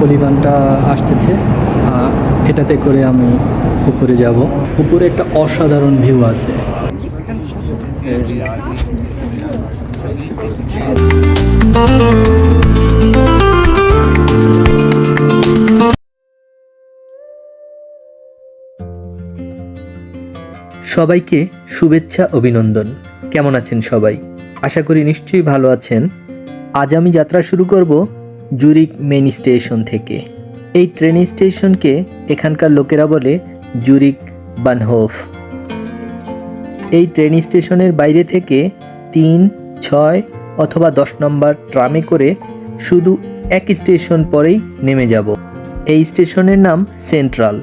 পরিমাণটা আসতেছে এটাতে করে আমি উপরে যাব। উপরে একটা অসাধারণ ভিউ আছে। সবাইকে শুভেচ্ছা, অভিনন্দন। কেমন আছেন সবাই? আশা করি নিশ্চয়ই ভালো আছেন। আজ আমি যাত্রা শুরু করব জুরিক মেইন স্টেশন থেকে। এই ট্রেন স্টেশনকে এখানকার লোকেরা বলে জুরিক বানহোফ। এই ট্রেন স্টেশনের বাইরে থেকে তিন, ছয় অথবা দশ নম্বর ট্রামে করে শুধু এক স্টেশন পরেই নেমে যাব। এই স্টেশনের নাম সেন্ট্রাল।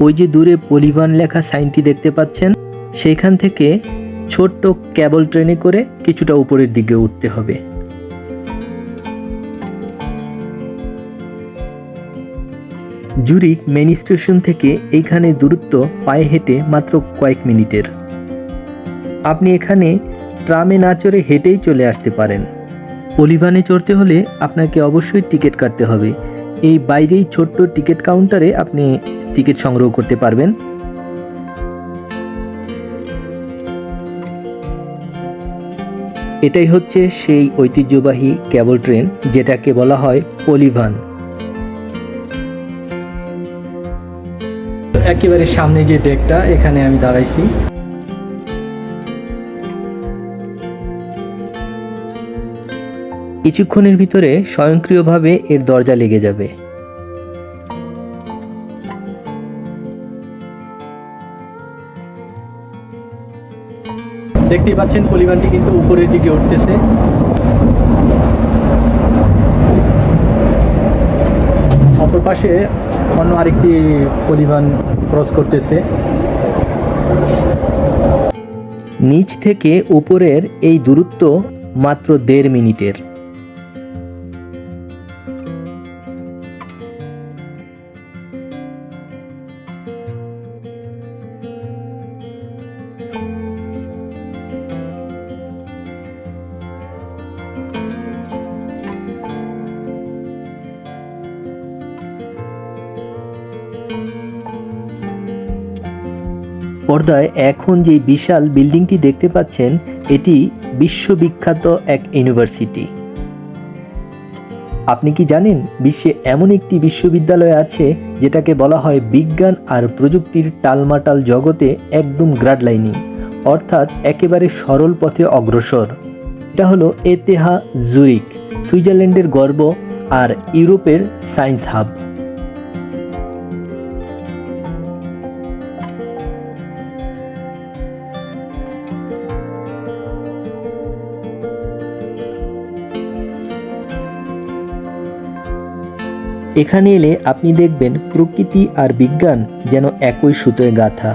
ওই যে দূরে পলিভান লেখা সাইনটি দেখতে পাচ্ছেন, সেইখান থেকে ছোট্ট ক্যাবল ট্রেনে করে কিছুটা উপরের দিকে উঠতে হবে। জুরিক মেন স্টেশন থেকে এইখানে দূরত্ব পায়ে হেঁটে মাত্র কয়েক মিনিটের। আপনি এখানে ট্রামে না চড়ে হেঁটেই চলে আসতে পারেন। পলিভানে চড়তে হলে আপনাকে অবশ্যই টিকিট কাটতে হবে। এই বাইরেই ছোট্ট টিকিট কাউন্টারে আপনি টিকিট সংগ্রহ করতে পারবেন। এটাই হচ্ছে সেই ঐতিহ্যবাহী ক্যাবল ট্রেন, যেটাকে বলা হয় পলিভান। একেবারে সামনে যে ডেকটা এখানে আমি দাঁড়াইছি। কিছুক্ষণের ভিতরে স্বয়ংক্রিয়ভাবে এর দরজা লেগে যাবে। দেখতেই পাচ্ছেন পরিমাণটি কিন্তু উপরের দিকে উঠতেছে। অপর পাশে অন্য আরেকটি পরিমাণ ক্রস করতেছে। নিচ থেকে উপরের এই দূরত্ব মাত্র দেড় মিনিটের। পর্দায় এখন যে বিশাল বিল্ডিংটি দেখতে পাচ্ছেন, এটি বিশ্ববিখ্যাত এক ইউনিভার্সিটি। আপনি কি জানেন, বিশ্বে এমন একটি বিশ্ববিদ্যালয় আছে, যেটাকে বলা হয় বিজ্ঞান আর প্রযুক্তির টালমাটাল জগতে একদম গ্রাডলাইনিং, অর্থাৎ একেবারে সরল পথে অগ্রসর। এটা হলো এতেহা জুরিক সুইজারল্যান্ডের গর্ব আর ইউরোপের সায়েন্স হাব। এখানে এলে আপনি দেখবেন প্রকৃতি আর বিজ্ঞান যেন একই সুতোয় গাঁথা।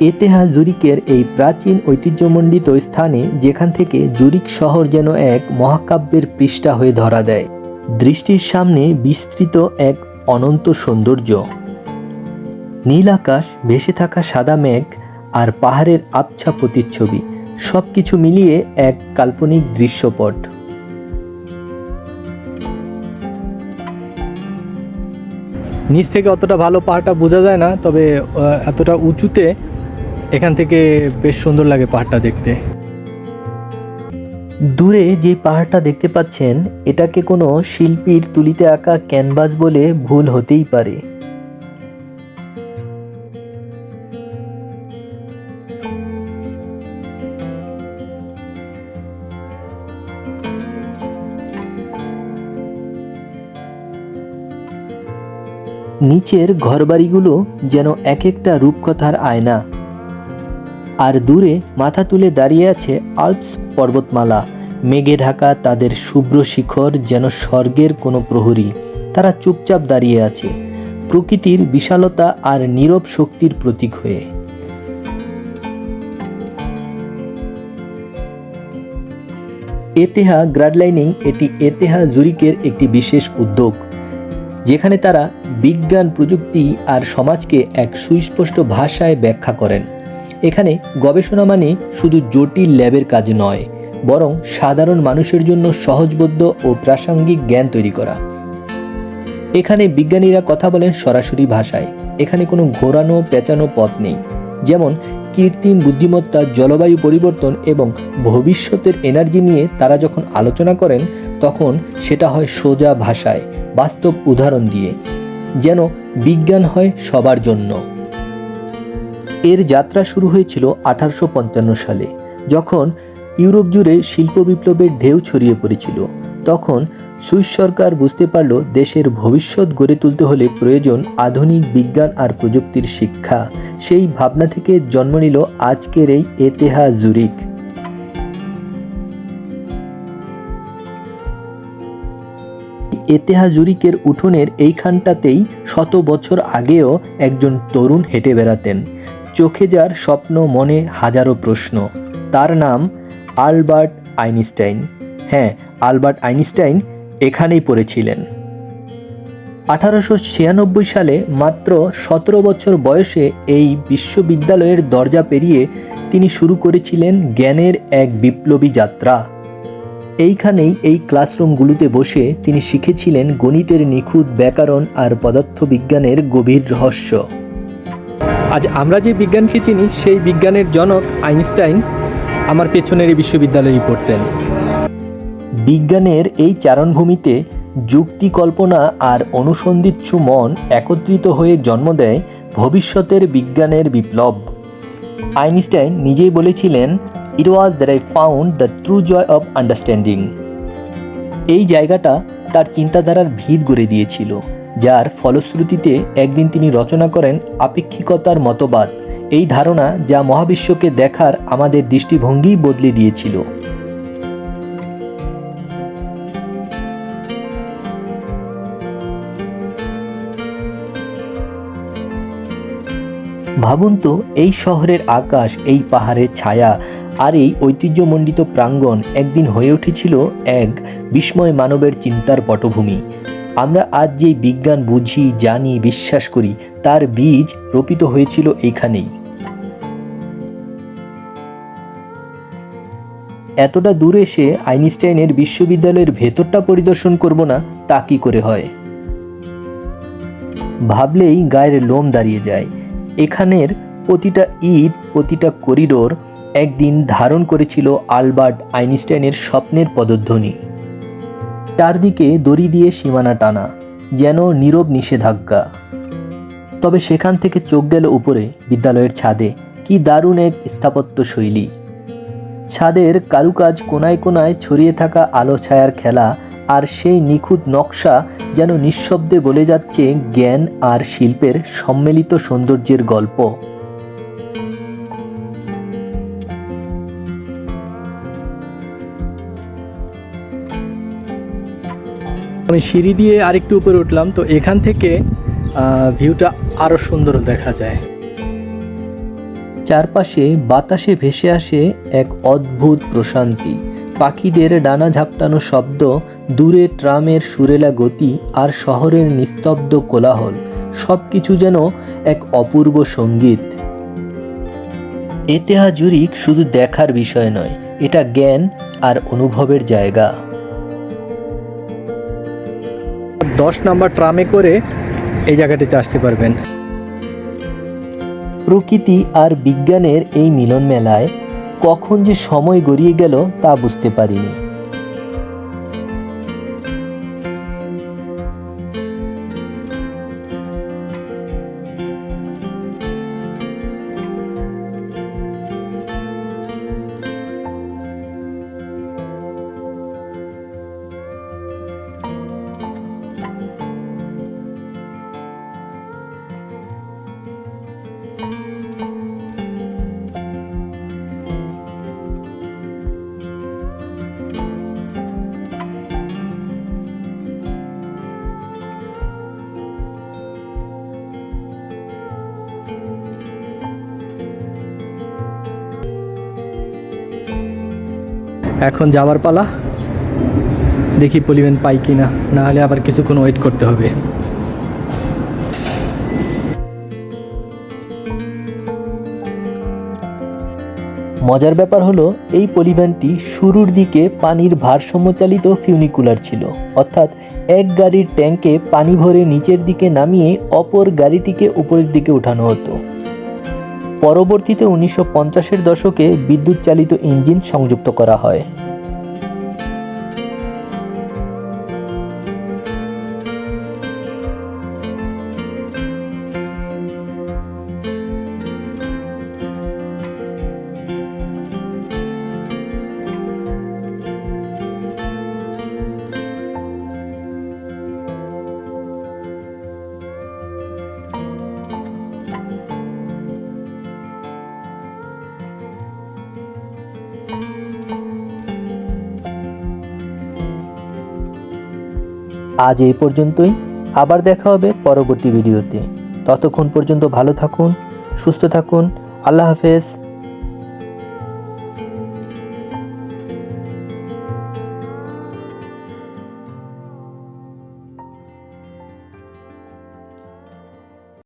এতেহা জুরিকের এই প্রাচীন ঐতিহ্যমণ্ডিত স্থানে যেখান থেকে জুরিক শহর যেন এক মহাকাব্যের পৃষ্ঠা হয়ে ধরা দেয়। দৃষ্টির সামনে বিস্তৃত এক অনন্ত সৌন্দর্য। নীল আকাশ, ভেসে থাকা সাদা মেঘ আর পাহাড়ের আবছা প্রতিচ্ছবি সব কিছু মিলিয়ে এক কাল্পনিক দৃশ্যপট। নিচ থেকে অতটা ভালো পাহাড়টা বোঝা যায় না, তবে এতটা উঁচুতে এখান থেকে বেশ সুন্দর লাগে পাহাড়টা দেখতে। দূরে যে পাহাড়টা দেখতে পাচ্ছেন, এটাকে কোনো শিল্পীর তুলিতে আঁকা ক্যানভাস বলে ভুল হতেই পারে। নিচের ঘরবাড়িগুলো যেন এক একটা রূপকথার আয়না। আর দূরে মাথা তুলে দাঁড়িয়ে আছে আল্পস পর্বতমালা। মেঘে ঢাকা তাদের শুভ্র শিখর যেন স্বর্গের কোনো প্রহরী। তারা চুপচাপ দাঁড়িয়ে আছে, প্রকৃতির বিশালতা আর নীরব শক্তির প্রতীক হয়ে। এতেহা গ্রাডলাইনিং এটি এতেহা জুরিকের একটি বিশেষ উদ্যোগ। যেখানে তারা বিজ্ঞান, প্রযুক্তি আর সমাজকে এক সুস্পষ্ট ভাষায় ব্যাখ্যা করেন। এখানে গবেষণা মানে শুধু জটিল ল্যাবের কাজ নয়, বরং সাধারণ মানুষের জন্য সহজবোধ্য ও প্রাসঙ্গিক জ্ঞান তৈরি করা। এখানে বিজ্ঞানীরা কথা বলেন সরাসরি ভাষায়, এখানে কোনো ঘোরানো, পেঁচানো পথ নেই। যেমন কৃত্রিম বুদ্ধিমত্তা, জলবায়ু পরিবর্তন এবং ভবিষ্যতের এনার্জি নিয়ে তারা যখন আলোচনা করেন, তখন সেটা হয় সোজা ভাষায়, বাস্তব উদাহরণ দিয়ে, যেন বিজ্ঞান হয় সবার জন্য। এর যাত্রা শুরু হয়েছিল আঠারোশো পঞ্চান্ন সালে, যখন ইউরোপ জুড়ে শিল্প বিপ্লবের ঢেউ ছড়িয়ে পড়েছিল। তখন সুইস সরকার বুঝতে পারল, দেশের ভবিষ্যৎ গড়ে তুলতে হলে প্রয়োজন আধুনিক বিজ্ঞান আর প্রযুক্তির শিক্ষা। সেই ভাবনা থেকে জন্ম নিল আজকের এই এতেহা জুরিক এতেহা জুরিকের উঠোনের এইখানটাতেই শত বছর আগেও একজন তরুণ হেঁটে বেড়াতেন। চোখে যার স্বপ্ন, মনে হাজারো প্রশ্ন। তার নাম আলবার্ট আইনস্টাইন। হ্যাঁ আলবার্ট আইনস্টাইন এখানেই পড়েছিলেন। আঠারোশো ছিয়ানব্বই সালে মাত্র সতেরো বছর বয়সে এই বিশ্ববিদ্যালয়ের দরজা পেরিয়ে তিনি শুরু করেছিলেন জ্ঞানের এক বিপ্লবী যাত্রা। এইখানেই এই ক্লাসরুমগুলোতে বসে তিনি শিখেছিলেন গণিতের নিখুঁত ব্যাকরণ আর পদার্থবিজ্ঞানের গভীর রহস্য। আজ আমরা যে বিজ্ঞানকে চিনি, সেই বিজ্ঞানের জনক আইনস্টাইন আমার পেছনের এই বিশ্ববিদ্যালয়েই পড়তেন। বিজ্ঞানের এই চারণভূমিতে যুক্তি কল্পনা আর অনুসন্ধিৎসু মন একত্রিত হয়ে জন্ম দেয় ভবিষ্যতের বিজ্ঞানের বিপ্লব। আইনস্টাইন নিজেই বলেছিলেন it was that I found the true joy of understanding এই জায়গাটা তার চিন্তাধারার ভিত গড়ে দিয়েছিল, যার ফলশ্রুতিতে একদিন তিনি রচনা করেন আপেক্ষিকতার মতবাদ। এই ধারণা যা মহাবিশ্বকে দেখার আমাদের দৃষ্টিভঙ্গি বদলে দিয়েছিল। ভাবুন তো, এই শহরের আকাশ, এই পাহাড়ের ছায়া আর এই ঐতিহ্যমণ্ডিত প্রাঙ্গণ একদিন হয়ে উঠেছিল এক বিস্ময় মানবের চিন্তার পটভূমি। আমরা আজ যেই বিজ্ঞান বুঝি, জানি, বিশ্বাস করি, তার বীজ রোপিত হয়েছিল এইখানেই। এতটা দূরে এসে আইনস্টাইনের বিশ্ববিদ্যালয়ের ভেতরটা পরিদর্শন করব না, তা কি করে হয়? ভাবলেই গায়ের লোম দাঁড়িয়ে যায়। এখানের প্রতিটা ইট, প্রতিটা করিডোর একদিন ধারণ করেছিল আলবার্ট আইনস্টাইনের স্বপ্নের পদধ্বনি। চারদিকে দড়ি দিয়ে সীমানা টানা, যেন নীরব নিষেধাজ্ঞা। তবে সেখান থেকে চোখ গেল উপরে, বিদ্যালয়ের ছাদে, কি দারুণ এক স্থাপত্য শৈলী ছাদের কারুকাজ কোনায় কোনায় ছড়িয়ে থাকা আলো ছায়ার খেলা আর সেই নিখুঁত নকশা যেন নিঃশব্দে বলে যাচ্ছে জ্ঞান আর শিল্পের সম্মিলিত সৌন্দর্যের গল্প। আমি সিঁড়ি দিয়ে আরেকটু উপরে উঠলাম তো এখান থেকে ভিউটা আরও সুন্দর দেখা যায়। চারপাশে বাতাসে ভেসে আসে এক অদ্ভুত প্রশান্তি। পাখিদের ডানা ঝাপটানো শব্দ, দূরে ট্রামের সুরেলা গতি আর শহরের নিস্তব্ধ কোলাহল সব কিছু যেন এক অপূর্ব সংগীত। এতেহা জুরিক শুধু দেখার বিষয় নয়, এটা জ্ঞান আর অনুভবের জায়গা। দশ নাম্বার ট্রামে করে এই জায়গাটিতে আসতে পারবেন। প্রকৃতি আর বিজ্ঞানের এই মিলন মেলায় কখন যে সময় গড়িয়ে গেল তা বুঝতে পারিনি। এখন যাওয়ার পালা। দেখি পলিমেন পাই কি না নাহলে আবার কিছুক্ষণ ওয়েট করতে হবে। মজার ব্যাপার হলো, এই পলিভ্যানটি শুরুর দিকে পানির ভারসাম্যচালিত ফিউনিকুলার ছিল। অর্থাৎ এক গাড়ির ট্যাঙ্কে পানি ভরে নিচের দিকে নামিয়ে অপর গাড়িটিকে উপরের দিকে উঠানো হতো। পরবর্তীতে উনিশশো পঞ্চাশের দশকে বিদ্যুৎ চালিত ইঞ্জিন সংযুক্ত করা হয়। আজ এই পর্যন্তই। আবার দেখা হবে পরবর্তী ভিডিওতে। ততক্ষণ পর্যন্ত ভালো থাকুন, সুস্থ থাকুন। আল্লাহ হাফেজ।